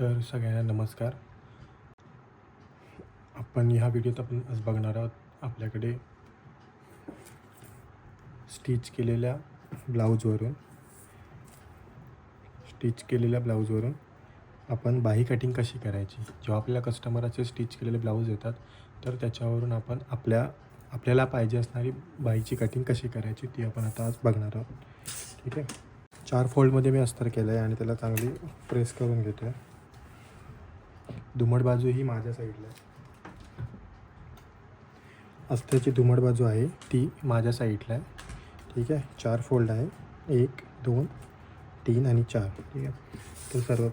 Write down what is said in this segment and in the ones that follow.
तर सगळ्यांना नमस्कार. आपण ह्या व्हिडिओत आपण आज बघणार आहोत आपल्याकडे स्टिच केलेल्या ब्लाऊजवरून स्टिच केलेल्या ब्लाऊजवरून आपण बाही कटिंग कशी करायची? जेव्हा आपल्या कस्टमराचे स्टिच केलेले ब्लाऊज येतात तर त्याच्यावरून आपण आपल्या आपल्याला पाहिजे असणारी बाईची कटिंग कशी करायची ती आपण आता आज बघणार आहोत. ठीक आहे? चार फोल्डमध्ये मी अस्तर केलं आहे आणि त्याला चांगली प्रेस करून घेतो आहे धुमट बाजू ही माझ्या साईडला आहे. अस्त्याची धुमट बाजू आहे ती माझ्या साईडला आहे. ठीक आहे? चार फोल्ड आहे. एक दोन तीन आणि चार. ठीक आहे? तर सर्व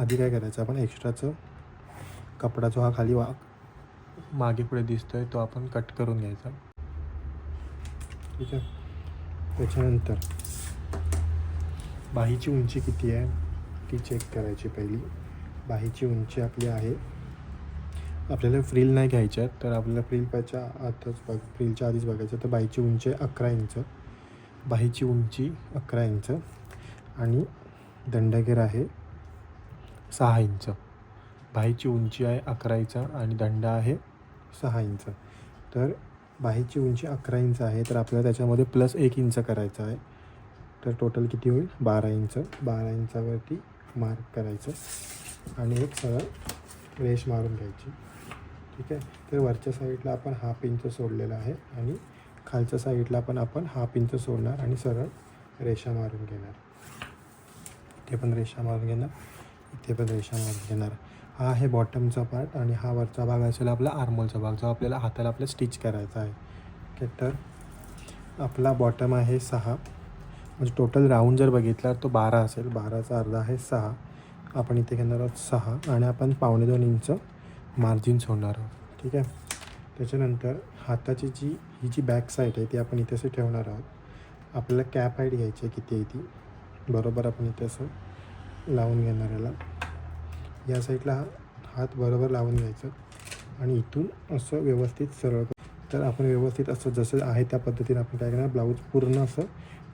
आधी काय करायचं? आपण एक्स्ट्राचं कपडा जो हा खाली वा मागे पुढे दिसतोय तो आपण कट करून घ्यायचा. ठीक आहे? त्याच्यानंतर बाहीची उंची किती आहे ती चेक करायची पहिली. बाहीची उंची आपली आहे. आपल्याला फ्रील नाही घ्यायच्या आहेत तर आपल्याला फ्रीलच्या आतच आताच बघ फ्रीलच्या आधीच बघायचं तर बाहीची उंची आहे अकरा इंच बाहीची उंची अकरा इंच आणि दंडगेर आहे सहा इंच. बाहीची उंची आहे अकरा इंच आणि दंड आहे सहा इंच. तर बाहीची उंची अकरा इंच आहे तर आपल्याला त्याच्यामध्ये प्लस एक इंच करायचं आहे. तर टोटल किती होईल? बारा इंच. बारा इंचावरती मार्क करायचं. आणि एक सरळ रेश मारून घ्यायची. ठीक आहे? तर वरच्या साईडला आपण हाफ इंच सोडलेला आहे आणि खालच्या साईडला पण आपण हाफ इंच सोडणार आणि सरळ रेषा मारून घेणार. इथे पण रेषा मारून घेणार. इथे पण रेषा मारून घेणार. हा आहे बॉटमचा पार्ट आणि हा वरचा भाग असेल आपला आर्मोलचा भाग जो आपल्याला हाताला आपल्या स्टिच करायचा आहे. ठीक तर आपला बॉटम आहे सहा. म्हणजे टोटल राऊंड जर बघितला तर तो बारा असेल. बाराचा अर्धा आहे सहा. आपण इथे घेणार आहोत सहा आणि आपण पावणे दोन इंच मार्जिन सोडणार आहोत. ठीक आहे? त्याच्यानंतर हाताची जी ही जी बॅक साईड आहे ती आपण इथे असं ठेवणार आहोत. आपल्याला कॅप हाईट घ्यायची आहे किती आहे ती? बरोबर आपण इथे असं लावून घेणार याला. या साईडला हा हात बरोबर लावून घ्यायचं आणि इथून असं व्यवस्थित सरळ तर आपण व्यवस्थित असं जसं आहे त्या पद्धतीने आपण काय करणार ब्लाऊज पूर्ण असं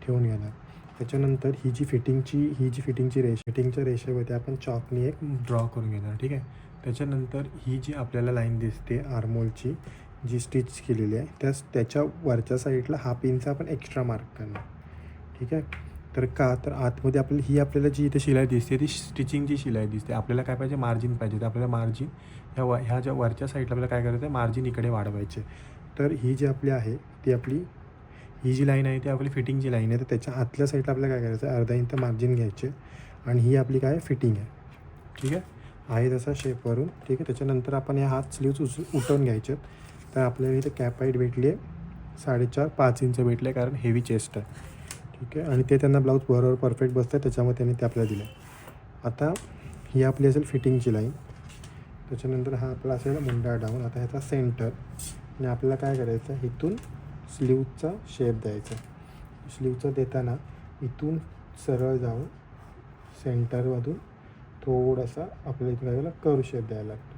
ठेवून घेणार. त्याच्यानंतर ही जी फिटिंगची ही जी फिटिंगची रेष फिटिंगच्या रेषेवरती आपण चॉकनी एक ड्रॉ करून घेणार ठीक आहे? त्याच्यानंतर ही जी आपल्याला लाईन दिसते आर्मोलची जी स्टिच केलेली आहे त्याच त्याच्या वरच्या साईडला हाफ इंच आपण एक्स्ट्रा मार्क करणार ठीक आहे? तर का तर आतमध्ये आपल्याला ही आपल्याला जी इथे शिलाई दिसते ती स्टिचिंगची शिलाई दिसते. आपल्याला काय पाहिजे? मार्जिन पाहिजे. तर आपल्याला मार्जिन ह्या व ह्या ज्या वरच्या साईडला आपल्याला काय करायचं आहे मार्जिन इकडे वाढवायचे. तर ही जी आपली आहे ती आपली ही जी लाईन आहे ती आपली फिटिंगची लाईन आहे. तर त्याच्या आतल्या साईडला आपल्याला काय करायचं आहे अर्धा इंच मार्जिन घ्यायचे आणि ही आपली काय फिटिंग आहे. ठीक आहे? आहे तसा शेपवरून ठीक आहे? त्याच्यानंतर आपण या हात स्लीव्ज उच उठवून घ्यायचे तर आपल्याला इथे कॅप हाईट भेटली आहे. साडेचार पाच इंच भेटले कारण हेवी चेस्ट आहे. ठीक आहे? आणि ते त्यांना ब्लाऊज बरोबर परफेक्ट बसतं त्याच्यामुळे त्यांनी ते आपल्याला दिलं आता ही आपली असेल फिटिंगची लाईन त्याच्यानंतर हा आपला असेल मुंडा डाऊन आता ह्याचा सेंटर आणि आपल्याला काय करायचं इथून स्लीवचा शेप द्यायचा. स्लीवचा देताना इथून सरळ जाऊन सेंटरमधून थोडासा आपल्या इथून काय कर्व शेप द्यायला लागतो.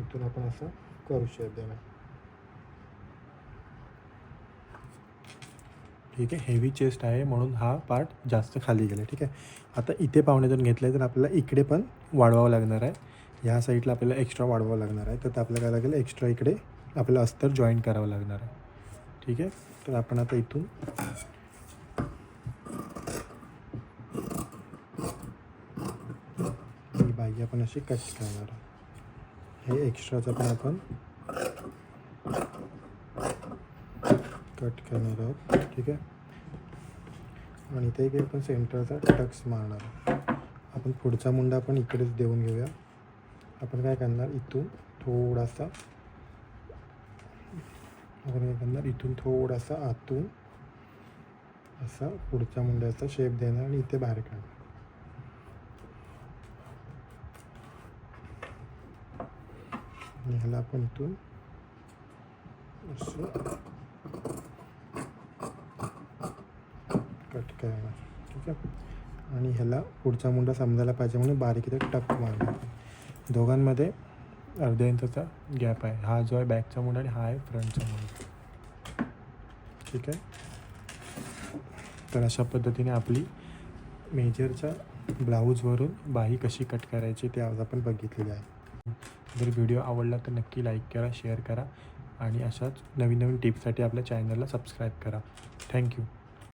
इथून आपण असा कर्व शेप देणार. ठीक आहे? हेवी चेस्ट आहे म्हणून हा पार्ट जास्त खाली गेला. ठीक आहे? आता इथे पावणे घेतला घेतले तर आपल्याला इकडे पण वाढवावं लागणार आहे. ह्या साईडला आपल्याला एक्स्ट्रा वाढवावं लागणार आहे. तर ते आपल्याला काय लागेल? एक्स्ट्रा इकडे आपल्याला अस्तर जॉईन करावं लागणार आहे. ठीक आहे? तर आपण आता इथून ही बाई आपण अशी कट करणार आहे. हे एक्स्ट्राचं पण आपण कट करणार आहोत. ठीक आहे? आणि ते एक आपण सेंटरचा टक्स मारणार आहोत. आपण पुढचा मुंडा पण इकडेच देऊन घेऊया. आपण काय करणार इथून थोडासा आपण काय करणार इथून थोडासा आतून असा पुढच्या मुंड्याचा शेप देणार आणि इथे बाहेर काढणार आणि ह्याला आपण इथून असं कट करणार ठीक आहे आणि ह्याला पुढचा मुंडा समजायला पाहिजे म्हणून बारीक इथे टप मारणार दोघांमध्ये अर्ध्या इंचाचा गॅप आहे. हा जो आहे बॅकचा मुंडा आणि हा आहे फ्रंटचा मुंडा. ठीक आहे? तर अशा पद्धतीने आपली मेजरच्या ब्लाऊजवरून बाही कशी कट करायची ते आज आपण बघितलेली आहे. जर व्हिडिओ आवडला तर नक्की लाईक करा शेअर करा आणि अशाच नवीन नवीन टिप्ससाठी आपल्या चॅनलला सबस्क्राईब करा. थँक्यू